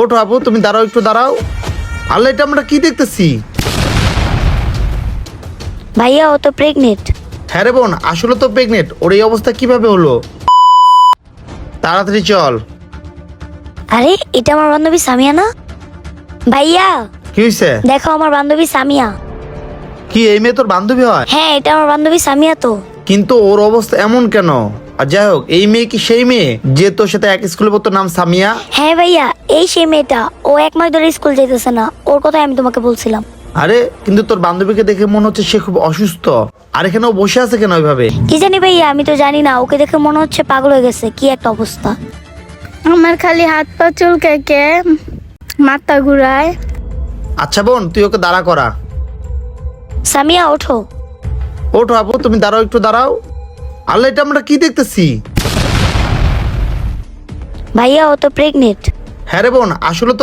ওঠো আপু তুমি দাঁড়াও একটু দাঁড়াও। আল্লাহ এটা আমরা কি দেখতেছি? ভাইয়া ও তো প্রেগনেন্ট হ্যাঁ রে বোন আসলে তো প্রেগনেন্ট ওর এই অবস্থা কীভাবে হলো? তাড়াতাড়ি চল। আরে এটা আমার বান্ধবী সামিয়া না? ভাইয়া! কি হয়েছে দেখো আমার বান্ধবী সামিয়া। কি এই মেয়ে তোর বান্ধবী হয়? হ্যাঁ এটা আমার বান্ধবী সামিয়া তো। কিন্তু ওর অবস্থা এমন কেন? আর যাই হোক এই মেয়ে কি সেই মেয়ে? যে তোর সাথে এক স্কুলে পড়তো নাম সামিয়া? হ্যাঁ ভাইয়া এই সেই মেয়েটা। ও এক মাস ধরে স্কুল যেতেছে না। ওর কথাই আমি তোমাকে বলছিলাম। আরে কিন্তু তোর বান্ধবীকে দেখে মনে হচ্ছে সে খুব অসুস্থ। আর এখানে ও বসে আছে কেন ওইভাবে? কি জানি ভাইয়া আমি তো জানি না। ওকে দেখে মনে হচ্ছে পাগল হয়ে গেছে। কি একটা অবস্থা। আমার খালি হাত পা চুলকাইকে মাথা ঘুরায়। আচ্ছা বোন তুই ওকে দাঁড়া করা। সামিয়া ওঠো। ওঠো আপু তুমি দাঁড়াও একটু দাঁড়াও। আল্লাহ এটা আমরা কি দেখতেছি? ভাইয়া ও তো প্রেগনেন্ট হ্যাঁ রে বোন আসলে তো